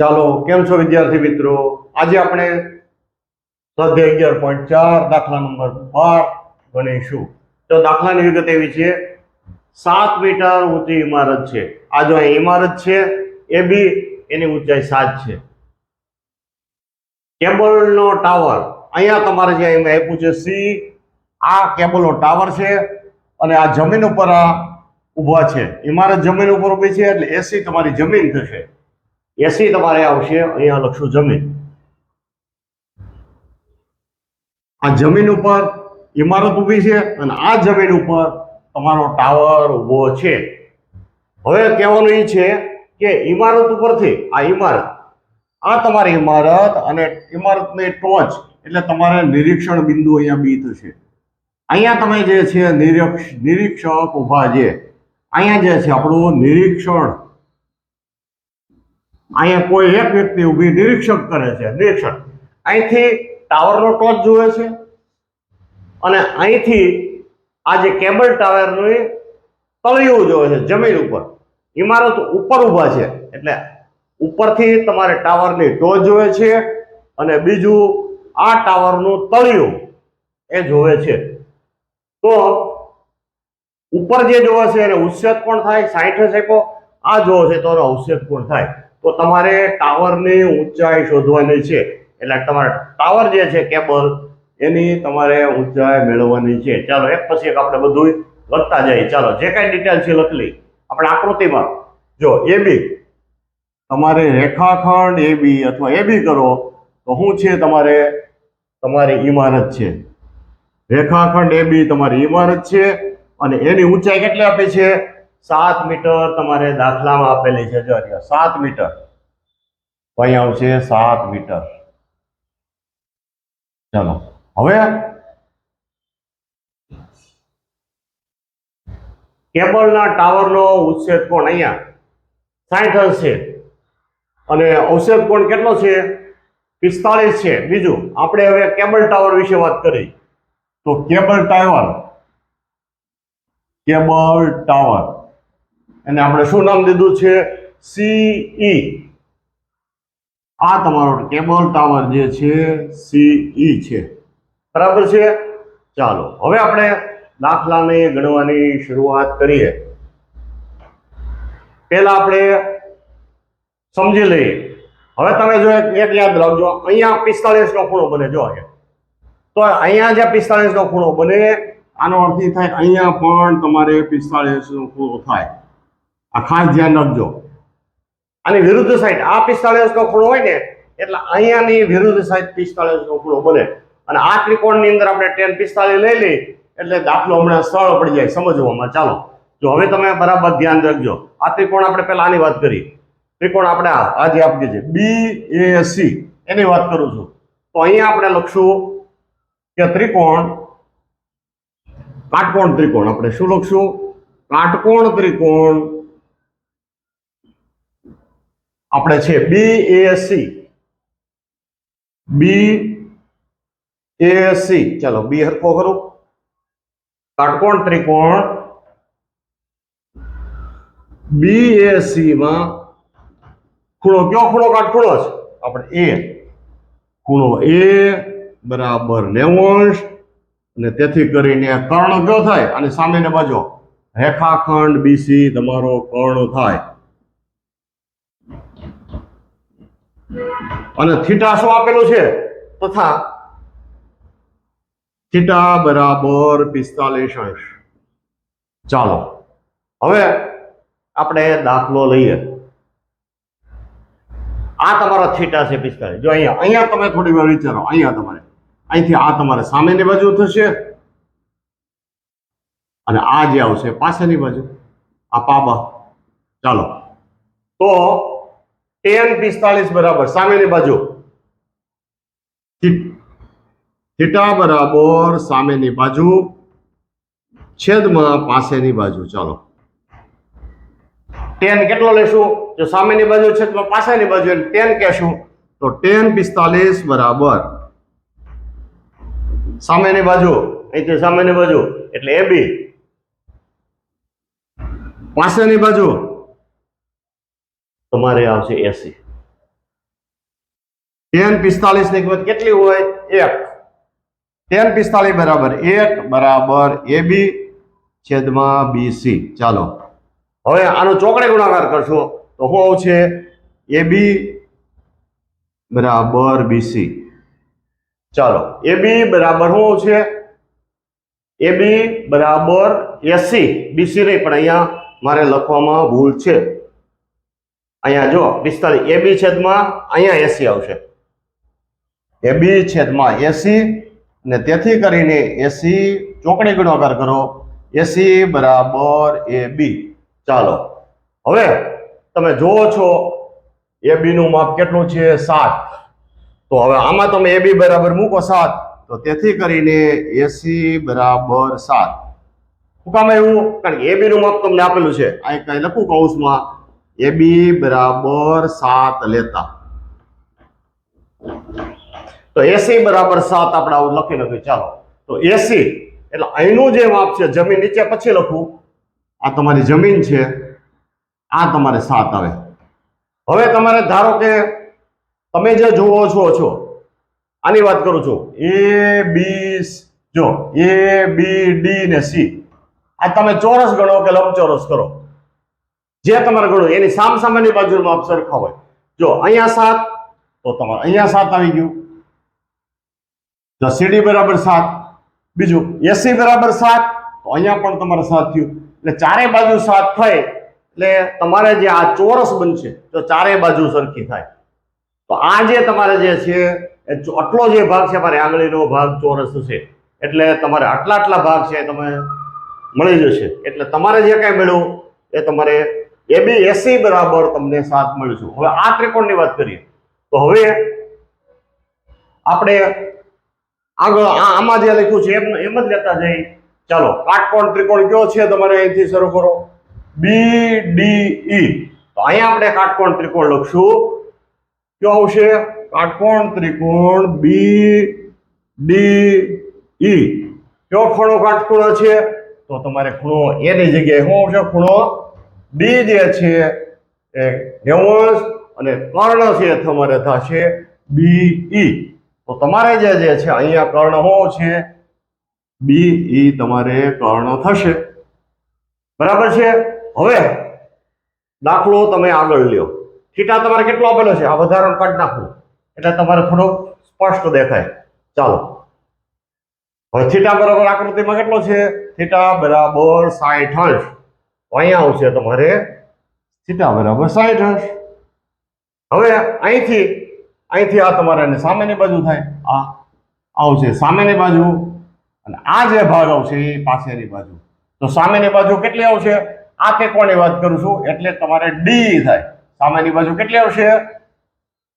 ચાલો, કેમ છો વિદ્યાર્થી મિત્રો? આજે આપણે સ્વાધ્યાય અગિયાર પોઈન્ટ ચાર, દાખલા નંબર બાર ગણીશું. તો દાખલાની વિગત એવી છે, સાત મીટર ઊંચી ઇમારત છે. આ જો અહીં ઇમારત છે, એ બી એની ઊંચાઈ સાત છે. કેબલનો ટાવર, અહીંયા તમારે જે એમાં આપ્યું છે સી, આ કેબલનો ટાવર છે અને આ જમીન ઉપર આ ઊભા છે. ઇમારત જમીન ઉપર ઊભી છે એટલે એસી તમારી જમીન થશે. એસી તમારે આવશે, અહીંયા લખશું જમીન. આ જમીન ઉપર ઇમારત ઊભી છે અને આ જમીન ઉપર તમારો ટાવર ઊભો છે. હવે કહેવાનું એ છે કે ઇમારત ઉપરથી, આ ઇમારત આ તમારી ઇમારત અને ઇમારતની ટોચ, એટલે તમારે નિરીક્ષણ બિંદુ અહીંયા બી થશે. અહીંયા તમે જે છે નિરીક્ષ, નિરીક્ષક ઊભા છે. અહીંયા જે છે આપણું નિરીક્ષણ. અહીંયા કોઈ એક વ્યક્તિ ઊભી નિરીક્ષક કરે છે, નિરીક્ષણ. અહીંથી ટાવરનો ટોચ જુએ છે અને અહીંથી આ જે કેબલ ટાવરની તળિયું જોવે છે, જમીન ઉપર. ઇમારત ઉપર ઊભા છે, એટલે ઉપરથી તમારે ટાવરની ટોચ જોવે છે અને બીજું આ ટાવરનું તળિયું એ જોવે છે. તો ઉપર જે જોવે છે, એને ઉચ્છેદ કોણ થાય? સાઈઠ સેકો આ જોવે છે, તો એનો ઉચ્છેદ કોણ થાય? તો તમારે ટાવરની ઊંચાઈ શોધવાની છે. એટલે તમારે ટાવર જે છે, કેબલ, એની તમારે ઊંચાઈ મેળવવાની છે. ચાલો, એક પછી એક આપણે બધું લખતા જઈએ. ચાલો, જે કાંઈ ડિટેલ છે લખલી આપણે આકૃતિમાં, જો એ બી તમારે રેખાખંડ એ બી અથવા એ બી કરો, તો શું છે તમારે? તમારી ઇમારત છે. રેખાખંડ એ બી તમારી ઇમારત છે, અને એની ઊંચાઈ કેટલી આપી છે? સાત મીટર તમારે દાખલામાં આપેલી છે, જો સાત મીટર. અહીં આવશે સાત મીટર. ચાલો, હવે? કેબલના ટાવરનો ઉચ્છેદ કોણ અહીંયા? સાઠ છે. અને અવક્ષેપ કોણ કેટલો છે? પિસ્તાળીસ છે. બીજું, આપણે હવે કેબલ ટાવર વિશે વાત કરી. તો કેબલ ટાવર કેબલ ટાવર. એને આપણે શું નામ દીધું છે? સીઈ આ તમારો કેબલ ટાવર જે છે સીઈ છે. બરાબર છે? ચાલો, હવે આપણે દાખલાને ગણવાની શરૂઆત કરીએ. પહેલા આપણે સમજી લઈએ. હવે તમે જો એક યાદ રાખજો, અહીંયા પિસ્તાળીસ નો ખૂણો બને, જો તો અહીંયા જે પિસ્તાળીસ નો ખૂણો બને, આનો અર્થ થાય અહીંયા પણ તમારે પિસ્તાળીસ નો ખૂણો થાય. આ ખાસ ધ્યાન રાખજો. આની વિરુદ્ધ સાઈડ આ પિસ્તાળીસ નો ખૂણો હોય ને, એટલે અહીંયાની વિરુદ્ધ સાઈડ પિસ્તાળીસ નો ખૂણો બને. અને આ ત્રિકોણની અંદર આપણે ટેન પિસ્તાળીસ લઈ લઈ, એટલે દાખલો હમણાં સરળ પડી જાય સમજવામાં. ચાલો, જો હવે તમે બરાબર ધ્યાન રાખજો. આ ત્રિકોણ આપણે પહેલા આની વાત કરી. ત્રિકોણ આપણે આજે આપીએ છીએ બી એ સી એની વાત કરું છું. તો અહીંયા આપણે લખશું કે ત્રિકોણ, કાટકોણ ત્રિકોણ. આપણે શું લખશું? કાટકોણ ત્રિકોણ આપણે છે બી એસસી બી એસસી ચલો બી હરખો કરું. કાટકોણ, ત્રિકોણ. બી માં ખૂણો કયો ખૂણો? કાટખૂણો છે આપણે એ ખૂણો એ બરાબર નેવું અને તેથી કરીને કર્ણ કયો થાય? અને સામેને બાજુ. રેખાખંડ બીસી તમારો કર્ણ થાય. અને થીટા શું આપેલું છે? તથા થીટા બરાબર પિસ્તાલીસ અંશ. ચાલો હવે આપણે દાખલો લઈએ. આ તમારો થીટા છે પિસ્તાલીસ. જો અહીંયા અહીંયા તમે થોડી વાર વિચારો. અહીંયા તમારે. અહીંથી આ તમારે સામેની બાજુ થશે. અને આ જે આવશે પાછળની બાજુ. આ પાબા. ચાલો. તો ટેન પિસ્તાલીસ બરાબર, સામેની બાજુ. થી- થીટા બરાબર સામેની બાજુ, છેદમાં પાસેની બાજુ. ચાલો. ટેન કેટલો લેશું? જો સામેની બાજુ, છેદમાં પાછળની બાજુ એટલે ટેન કહેશું. તો ટેન પિસ્તાલીસ બરાબર. સામેની બાજુ, અહીંથી સામેની બાજુ, એટલે એ બી. પાછળની બાજુ. તમારે આવશે એસી ટેન પિસ્તાલીસની કિંમત કેટલી હોય? એક. ટેન પિસ્તાલીસ બરાબર એક બરાબર એ બી છેદમાં બી સી ચાલો. હવે આનો ચોકડે ગુણાકાર કરશો. તો શું આવશે? એ બી બરાબર બીસી ચાલો. એ બી બરાબર શું આવશે? એ બી બરાબર એસી બીસી નહીં, પણ અહીંયા મારે લખવામાં ભૂલ છે. અહીંયા જો, પિસ્તાલીસ. એ બી છેદમાં અહીંયા એસી આવશે. એ બી છેદમાં એસી ને તેથી કરીને એસી ચોકડી ગુણાકાર કરો. એસી બરાબર એ બી. ચાલો. હવે તમે જુઓ છો, એ બી નું માપ કેટલું છે? સાત. તો હવે આમાં તમે એ બી બરાબર મૂકો સાત. તો તેથી કરીને એસી બરાબર સાત. શું કામ એવું કારણ કે એ બી નું માપ તમને આપેલું છે. અહીં કઈ લખું કૌંસમાં એ બી બરાબર સાત લેતા. તો એસી બરાબર સાત આપણે આવું લખી લખ્યું ચાલો. તો એસી એટલે અહીંનું જે માપ છે, જમીન નીચે પછી લખું. આ તમારી જમીન છે. આ તમારે સાત આવે. હવે તમારે ધારો કે તમે જે જુઓ છો છો, આની વાત કરું છું. એ, બી જો, એ, બી, ડી ને સી. આ તમે ચોરસ ગણો કે લંબચોરસ કરો? જે તમારે ગણો એની સામ સામેની બાજુનું માપ સરખા હોય. જો અહીંયા સાત, તો તમારે અહીંયા સાત આવી ગયું. સીડી બરાબર સાત, બીજું એસી બરાબર સાત, તો અહીંયા પણ તમારે સાત થયું. એટલે ચારે બાજુ સાત થાય, એટલે તમારે જે આ ચોરસ બનશે, તો ચારે બાજુ સરખી થાય. તો આ જે તમારે જે છે, એ આટલો જે ભાગ છે મારે આંગળીનો ભાગ ચોરસ છે. એટલે તમારે આટલા આટલા ભાગ છે તમે મળી જશે. એટલે તમારે જે કાંઈ મળ્યું, એ તમારે એ બી એસી બરાબર તમને સાત મળ્યું હવે આ ત્રિકોણની વાત કરીએ. તો હવે આપણે આગળ આમાં જે લખ્યું છે એમ એમ જ લેતા જઈ ચાલો, કાટકોણ ત્રિકોણ કયો છે તમારે અહીંથી શરૂ કરો? બી ડી ઈ તો અહીંયા આપણે કાટકોણ ત્રિકોણ લખશું. કયો આવશે? કાટકોણ ત્રિકોણ બી ડી ઈ કયો ખૂણો કાટખૂણો છે? તો તમારે ખૂણો એની જગ્યાએ શું આવશે? ખૂણો ડી જે છે એ નેવું અને કર્ણ છે તમારે થશે બી ઈ. તો તમારે જે જે છે અહીંયા કર્ણ હો છે? બી ઈ તમારે કર્ણ થશે. બરાબર છે? હવે દાખલો તમે આગળ લ્યો. થીટા તમારે કેટલો આપેલો છે? આ વધારો કાઢી નાખવું એટલે તમારે થોડો સ્પષ્ટ દેખાય. ચાલો. હવે થીટા બરાબર આકૃતિમાં કેટલો છે? થીટા બરાબર સાઠ અંશ. અહીંયા આવશે તમારે થીટા બરાબર સાઠ હશે હવે અહીંથી અહીંથી આ તમારે સામેની બાજુ થાય. આ આવશે સામેની બાજુ અને આ જે ભાગ આવશે એ પાછળની બાજુ. તો સામેની બાજુ કેટલી આવશે? આ ત્રિકોણની વાત કરું છું? એટલે તમારે ડી થાય. સામેની બાજુ કેટલી આવશે?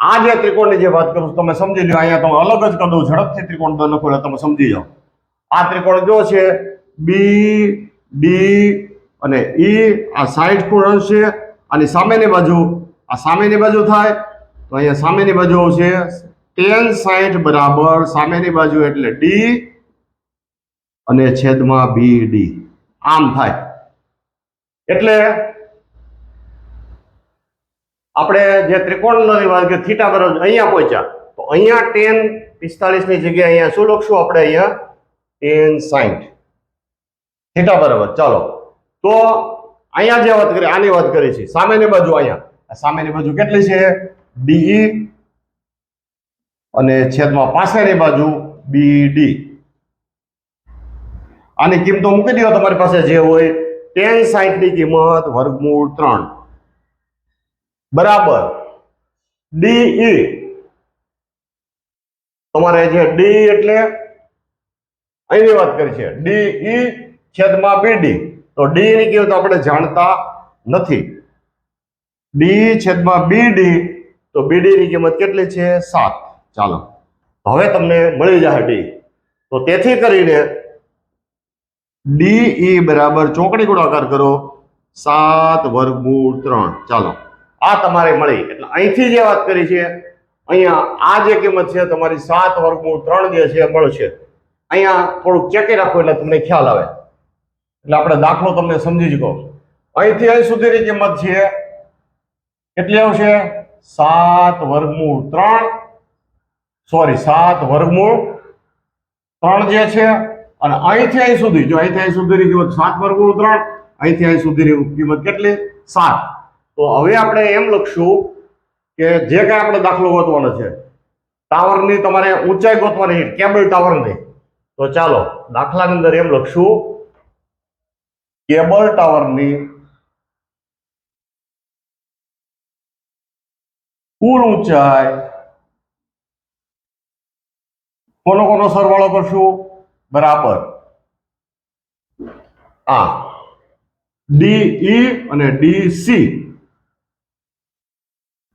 આ જે ત્રિકોણની જે વાત કરું છું, તમે સમજી લો અહીંયા તમે અલગ જ કરી દો ઝડપથી ત્રિકોણ તો લખો તમે સમજી જાઓ. આ ત્રિકોણ જો છે બી ડી અને એ આ સાઈડ ખૂણ છે આની સામેની બાજુ. આ સામેની બાજુ થાય તો અહીંયા સામેની બાજુ આવશે ટેન સાઈઠ બરાબર સામેની બાજુ એટલે ડી અને છેદમાં બી ડી આમ થાય. એટલે આપણે જે ત્રિકોણની વાત કે થીટા બરાબર અહીંયા પહોંચ્યા. તો અહીંયા ટેન પિસ્તાલીસની જગ્યાએ અહીંયા શું લખશું? આપણે અહીંયા ટેન સાઈઠ. થીટા બરાબર. ચાલો. તો અહીંયા જે વાત કરી, આની વાત કરી છે. સામેની બાજુ અહીંયા. સામેની બાજુ કેટલી છે? ડીઈ અને છેદમાં પાછળની બાજુ બીડી આની કિંમતો મૂકી દો તમારી પાસે જે હોય, ટેન સાઈઠની કિંમત, વર્ગમૂળ ત્રણ. બરાબર. ડીઈ તમારે જે ડી એટલે, અહીંની વાત કરી છે. ડીઈ છેદમાં બીડી તો ડી ની કિંમત આપણે જાણતા નથી. ડી છેદમાં બીડી તો બીડી ની કિંમત કેટલી છે? સાત. ચાલો. હવે તમને મળી જશે ડી તો તેથી કરીને ડી ઈ બરાબર ચોકડી ગુણાકાર કરો. સાત વર્ગમૂળ ત્રણ. ચાલો. આ તમારે મળી. એટલે અહીંથી જે વાત કરી છે, અહીંયા આ જે કિંમત છે, તમારી સાત વર્ગમૂળ ત્રણ જે છે, મળશે. અહીંયા થોડુંક ચેકી રાખો એટલે તમને ખ્યાલ આવે. એટલે આપણે દાખલો તમને સમજી કહો અહીંથી અહીં સુધીની કિંમત છે. કેટલી આવશે? સાત વર્ગમૂળ ત્રણ. સોરી સાત વર્ગમૂળ ત્રણ જે છે. અને અહીંથી અહીં સુધી, જો અહીંથી અહીં સુધીની કિંમત સાત વર્ગમૂળ ત્રણ, અહીંથી અહીં સુધીની કિંમત કેટલી? સાત. તો હવે આપણે એમ લખશું કે જે કાંઈ આપણે દાખલો ગોતવાનો છે, ટાવરની તમારે ઊંચાઈ ગોતવાની કેબલ ટાવરની. તો ચાલો, દાખલાની અંદર એમ લખશું કેબલ ટાવરની કુલ ઊંચાઈ કોનો કોનો સરવાળો કરશું? બરાબર. આ ડી ઈ અને D C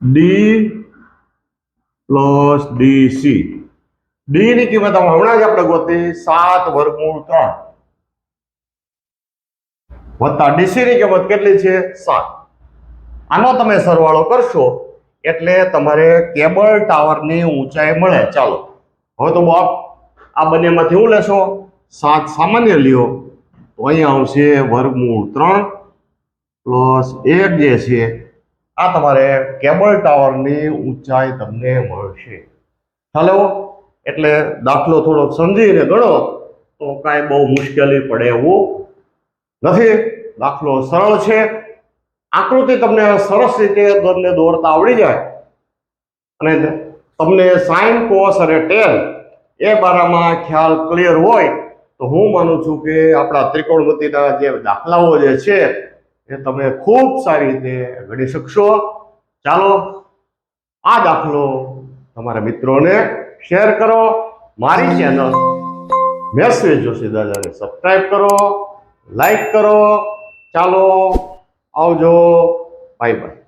D plus D C D ની કિંમત હમણાં જ આપણે ગોતી, સાત વર્ગમૂળ ત્રણ. વત્તા ડીસી ની કિંમત કેટલી છે? સાત. આનો તમે સરવાળો કરશો એટલે તમારે કેબલ ટાવરની ઊંચાઈ મળે. ચાલો. હવે તો બાપ, આ બંનેમાંથી હું લેશો? સાત સામાન્ય લ્યો. તો અહીંયા આવશે વર્ગમૂળ ત્રણ પ્લસ એક જે છે, આ તમારે કેબલ ટાવરની ઊંચાઈ તમને મળશે. ચાલો એટલે દાખલો થોડોક સમજીને ગણો. તો કાંઈ બહુ મુશ્કેલી પડે એવું નથી? દાખલો સરળ છે. આકૃતિ તમને સરસ રીતે તમને દોરતા આવડી જાય. અને તમને સાઇન કોસ અને ટેન એ બારામાં ખ્યાલ ક્લિયર હોય, તો હું માનું છું કે આપણા ત્રિકોણમિતિના જે દાખલાઓ જે છે, એ તમે ખૂબ સારી રીતે ગણી શકશો. ચાલો, આ દાખલો તમારા મિત્રોને શેર કરો. મારી ચેનલ મેસેજ જોશી દાદાને સબસ્ક્રાઈબ કરો. લાઈક કરો. ચાલો આવજો. Bye bye